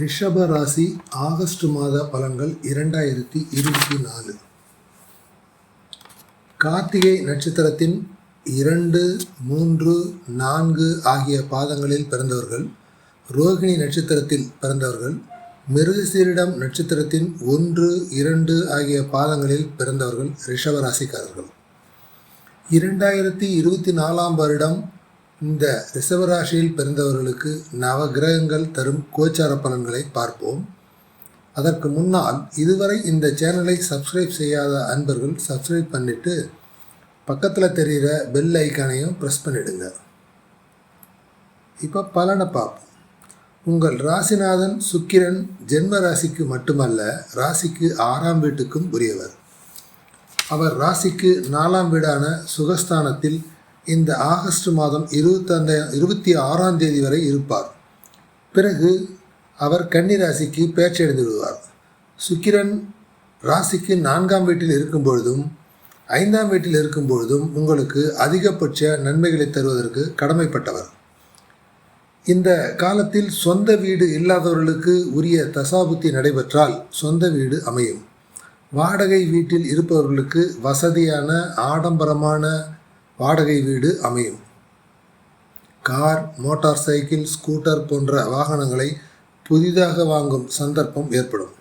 ரிஷப ராசி ஆகஸ்ட் மாத பலன்கள் இரண்டாயிரத்தி இருபத்தி நாலு. கார்த்திகை நட்சத்திரத்தின் இரண்டு மூன்று நான்கு ஆகிய பாதங்களில் பிறந்தவர்கள் ரோகிணி நட்சத்திரத்தில் பிறந்தவர்கள் மிருகசீரிடம் நட்சத்திரத்தின் ஒன்று இரண்டு ஆகிய பாதங்களில் பிறந்தவர்கள் ரிஷப ராசிக்காரர்கள். இரண்டாயிரத்தி இருபத்தி நாலாம் வருடம் இந்த ரிஷபராசியில் பிறந்தவர்களுக்கு நவகிரகங்கள் தரும் கோச்சார பலன்களை பார்ப்போம். அதற்கு முன்னால் இதுவரை இந்த சேனலை சப்ஸ்கிரைப் செய்யாத அன்பர்கள் சப்ஸ்கிரைப் பண்ணிவிட்டு பக்கத்தில் தெரிகிற பெல் ஐக்கானையும் ப்ரெஸ் பண்ணிடுங்க. இப்போ பலனை பார்ப்போம். உங்கள் ராசிநாதன் சுக்கிரன் ஜென்ம ராசிக்கு மட்டுமல்ல ராசிக்கு ஆறாம் வீட்டுக்கும் உரியவர். அவர் ராசிக்கு நாலாம் வீடான சுகஸ்தானத்தில் இந்த ஆகஸ்ட் மாதம் இருபத்தந்த இருபத்தி ஆறாம் தேதி வரை இருப்பார். பிறகு அவர் கன்னி ராசிக்கு பேச்சடைந்து விடுவார் சுக்கிரன் ராசிக்கு நான்காம் வீட்டில் இருக்கும் பொழுதும் ஐந்தாம் வீட்டில் இருக்கும் பொழுதும் உங்களுக்கு அதிகபட்ச நன்மைகளை தருவதற்கு கடமைப்பட்டவர். இந்த காலத்தில் சொந்த வீடு இல்லாதவர்களுக்கு உரிய தசாபுத்தி நடைபெற்றால் சொந்த வீடு அமையும். வாடகை வீட்டில் இருப்பவர்களுக்கு வசதியான ஆடம்பரமான வாடகை வீடு அமையும். கார் மோட்டார் சைக்கிள் ஸ்கூட்டர் போன்ற வாகனங்களை புதிதாக வாங்கும் சந்தர்ப்பம் ஏற்படும்.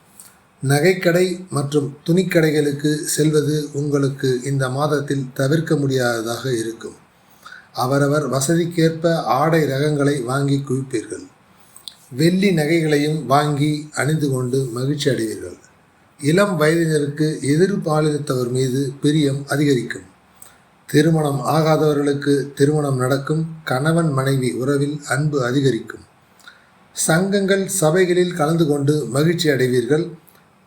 நகைக்கடை மற்றும் துணிக்கடைகளுக்கு செல்வது உங்களுக்கு இந்த மாதத்தில் தவிர்க்க முடியாததாக இருக்கும். அவரவர் வசதிக்கேற்ப ஆடை ரகங்களை வாங்கி குவிப்பீர்கள். வெள்ளி நகைகளையும் வாங்கி அணிந்து கொண்டு மகிழ்ச்சி அடைவீர்கள் இளம் வயதினருக்கு எதிர்பாலினத்தவர் மீது பிரியம் அதிகரிக்கும். திருமணம் ஆகாதவர்களுக்கு திருமணம் நடக்கும். கணவன் மனைவி உறவில் அன்பு அதிகரிக்கும். சங்கங்கள் சபைகளில் கலந்து கொண்டு மகிழ்ச்சி அடைவீர்கள்.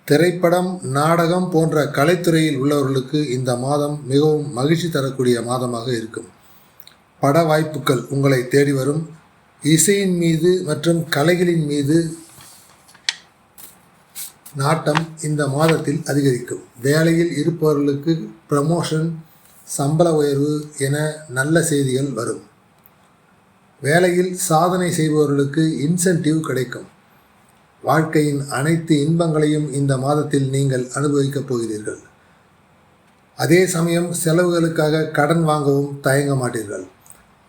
திரைப்படம் நாடகம் போன்ற கலைத்துறையில் உள்ளவர்களுக்கு இந்த மாதம் மிகவும் மகிழ்ச்சி தரக்கூடிய மாதமாக இருக்கும். பட வாய்ப்புகள் உங்களை தேடி வரும். இசையின் மீது மற்றும் கலைகளின் மீது நாட்டம் இந்த மாதத்தில் அதிகரிக்கும். வேலையில் இருப்பவர்களுக்கு ப்ரமோஷன் சம்பள உயர்வு என நல்ல செய்திகள் வரும். வேலையில் சாதனை செய்பவர்களுக்கு இன்சென்டிவ் கிடைக்கும். வாழ்க்கையின் அனைத்து இன்பங்களையும் இந்த மாதத்தில் நீங்கள் அனுபவிக்கப் போகிறீர்கள். அதே சமயம் செலவுகளுக்காக கடன் வாங்கவும் தயங்க மாட்டீர்கள்.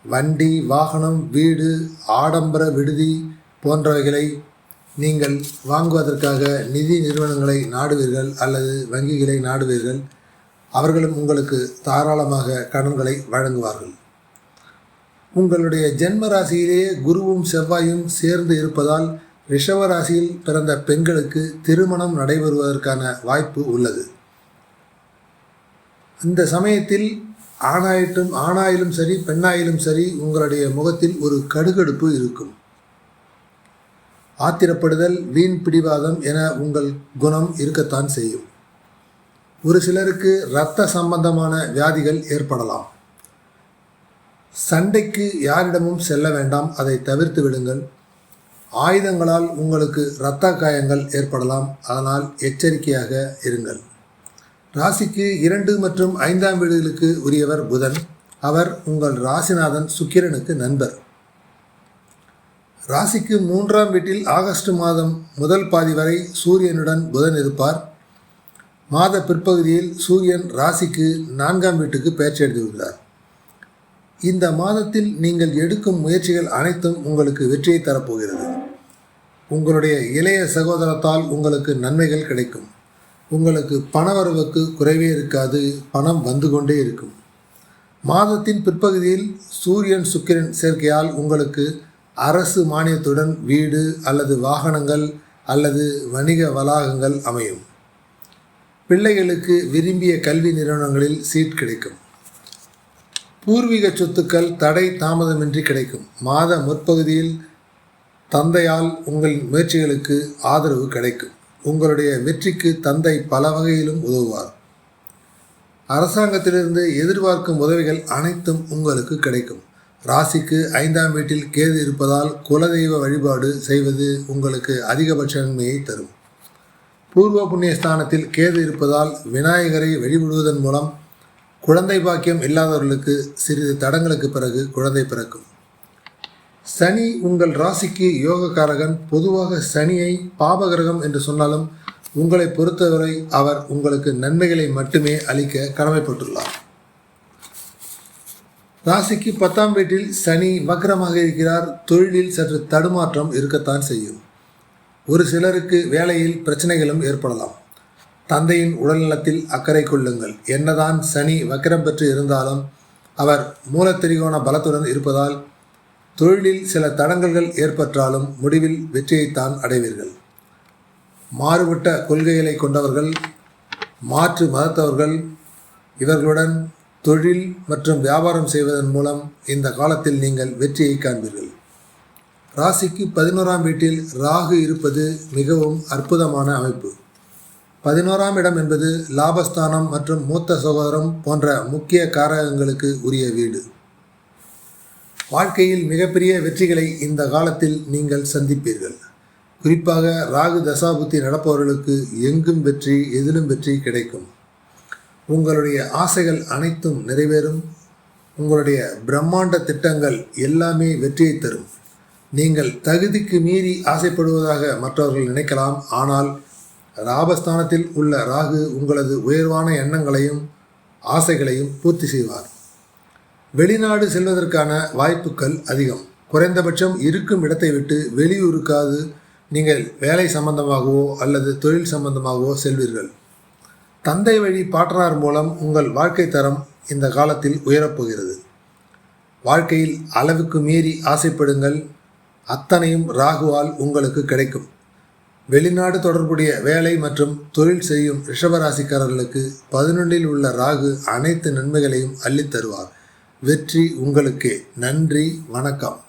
வண்டி வாகனம் வீடு ஆடம்பர விடுதி போன்றவைகளை நீங்கள் வாங்குவதற்காக நிதி நிறுவனங்களை நாடுவீர்கள் அல்லது வங்கிகளை நாடுவீர்கள். அவர்களும் உங்களுக்கு தாராளமாக கடன்களை வழங்குவார்கள். உங்களுடைய ஜென்ம ராசியிலேயே குருவும் செவ்வாயும் சேர்ந்து இருப்பதால் ரிஷவ ராசியில் பிறந்த பெண்களுக்கு திருமணம் நடைபெறுவதற்கான வாய்ப்பு உள்ளது. இந்த சமயத்தில் ஆணாயிட்டும் ஆணாயிலும் சரி பெண்ணாயிலும் சரி உங்களுடைய முகத்தில் ஒரு கடுகடுப்பு இருக்கும். ஆத்திரப்படுதல் வீண் பிடிவாதம் என உங்கள் குணம் இருக்கத்தான் செய்யும். ஒரு சிலருக்கு இரத்த சம்பந்தமான வியாதிகள் ஏற்படலாம். சண்டைக்கு யாரிடமும் செல்ல வேண்டாம் அதை தவிர்த்து விடுங்கள். ஆயுதங்களால் உங்களுக்கு இரத்த காயங்கள் ஏற்படலாம் அதனால் எச்சரிக்கையாக இருங்கள். ராசிக்கு இரண்டு மற்றும் ஐந்தாம் வீடுகளுக்கு உரியவர் புதன். அவர் உங்கள் ராசிநாதன் சுக்கிரனுக்கு நண்பர். ராசிக்கு மூன்றாம் வீட்டில் ஆகஸ்ட் மாதம் முதல் பாதி வரை சூரியனுடன் புதன் இருப்பார். மாத பிற்பகுதியில் சூரியன் ராசிக்கு நான்காம் வீட்டுக்கு பெயர்ச்சி எழுதியுள்ளார் இந்த மாதத்தில் நீங்கள் எடுக்கும் முயற்சிகள் அனைத்தும் உங்களுக்கு வெற்றியை தரப்போகிறது. உங்களுடைய இளைய சகோதரத்தால் உங்களுக்கு நன்மைகள் கிடைக்கும். உங்களுக்கு பணவரவுக்கு குறைவே இருக்காது பணம் வந்து கொண்டே இருக்கும். மாதத்தின் பிற்பகுதியில் சூரியன் சுக்கிரன் சேர்க்கையால் உங்களுக்கு அரசு மானியத்துடன் வீடு அல்லது வாகனங்கள் அல்லது வணிக வளாகங்கள் அமையும். பிள்ளைகளுக்கு விரும்பிய கல்வி நிறுவனங்களில் சீட் கிடைக்கும். பூர்வீக சொத்துக்கள் தடை தாமதமின்றி கிடைக்கும். மாத முற்பகுதியில் தந்தையால் உங்கள் முயற்சிகளுக்கு ஆதரவு கிடைக்கும். உங்களுடைய வெற்றிக்கு தந்தை பல வகையிலும் உதவுவார். அரசாங்கத்திலிருந்து எதிர்பார்க்கும் உதவிகள் அனைத்தும் உங்களுக்கு கிடைக்கும். ராசிக்கு ஐந்தாம் வீட்டில் கேது இருப்பதால் குலதெய்வ வழிபாடு செய்வது உங்களுக்கு அதிகபட்ச நன்மையை தரும். பூர்வ புண்ணிய ஸ்தானத்தில் கேது இருப்பதால் விநாயகரை வழிபடுவதன் மூலம் குழந்தை பாக்கியம் இல்லாதவர்களுக்கு சிறிது தடங்களுக்கு பிறகு குழந்தை பிறக்கும். சனி உங்கள் ராசிக்கு யோகக்காரகன். பொதுவாக சனியை பாபகிரகம் என்று சொன்னாலும் உங்களை பொறுத்தவரை அவர் உங்களுக்கு நன்மைகளை மட்டுமே அளிக்க கடமைப்பட்டுள்ளார். ராசிக்கு பத்தாம் வீட்டில் சனி வக்கரமாக இருக்கிறார். தொழிலில் சற்று தடுமாற்றம் இருக்கத்தான் செய்யும். ஒரு சிலருக்கு வேலையில் பிரச்சனைகளும் ஏற்படலாம். தந்தையின் உடல்நலத்தில் அக்கறை கொள்ளுங்கள். என்னதான் சனி வக்கிரம் பெற்று இருந்தாலும் அவர் மூலத்திரிகோண பலத்துடன் இருப்பதால் தொழிலில் சில தடங்கல்கள் ஏற்பட்டாலும் முடிவில் வெற்றியைத்தான் அடைவீர்கள். மாறுபட்ட கொள்கைகளை கொண்டவர்கள் மாற்று மதத்தவர்கள் இவர்களுடன் தொழில் மற்றும் வியாபாரம் செய்வதன் மூலம் இந்த காலத்தில் நீங்கள் வெற்றியை காண்பீர்கள். ராசிக்கு பதினோராம் வீட்டில் ராகு இருப்பது மிகவும் அற்புதமான அமைப்பு. பதினோராம் இடம் என்பது லாபஸ்தானம் மற்றும் மூத்த சகோதரம் போன்ற முக்கிய காரகங்களுக்கு உரிய வீடு. வாழ்க்கையில் மிகப்பெரிய வெற்றிகளை இந்த காலத்தில் நீங்கள் சந்திப்பீர்கள். குறிப்பாக ராகு தசாபுத்தி நடப்பவர்களுக்கு எங்கும் வெற்றி எதிலும் வெற்றி கிடைக்கும். உங்களுடைய ஆசைகள் அனைத்தும் நிறைவேறும். உங்களுடைய பிரம்மாண்ட திட்டங்கள் எல்லாமே வெற்றியை தரும். நீங்கள் தகுதிக்கு மீறி ஆசைப்படுவதாக மற்றவர்கள் நினைக்கலாம். ஆனால் ராபஸ்தானத்தில் உள்ள ராகு உங்களது உயர்வான எண்ணங்களையும் ஆசைகளையும் பூர்த்தி செய்வார். வெளிநாடு செல்வதற்கான வாய்ப்புகள் அதிகம். குறைந்தபட்சம் இருக்கும் இடத்தை விட்டு வெளியூருக்காது நீங்கள் வேலை சம்பந்தமாகவோ அல்லது தொழில் சம்பந்தமாகவோ செல்வீர்கள். தந்தை வழி பாட்டனார் மூலம் உங்கள் வாழ்க்கை தரம் இந்த காலத்தில் உயரப்போகிறது. வாழ்க்கையில் அளவுக்கு மீறி ஆசைப்படுங்கள். அத்தனையும் ராகுவால் உங்களுக்கு கிடைக்கும். வெளிநாடு தொடர்புடைய வேலை மற்றும் தொழில் செய்யும் ரிஷபராசிக்காரர்களுக்கு பதினொன்றில் உள்ள ராகு அனைத்து நன்மைகளையும் அள்ளித்தருவார். வெற்றி உங்களுக்கே. நன்றி வணக்கம்.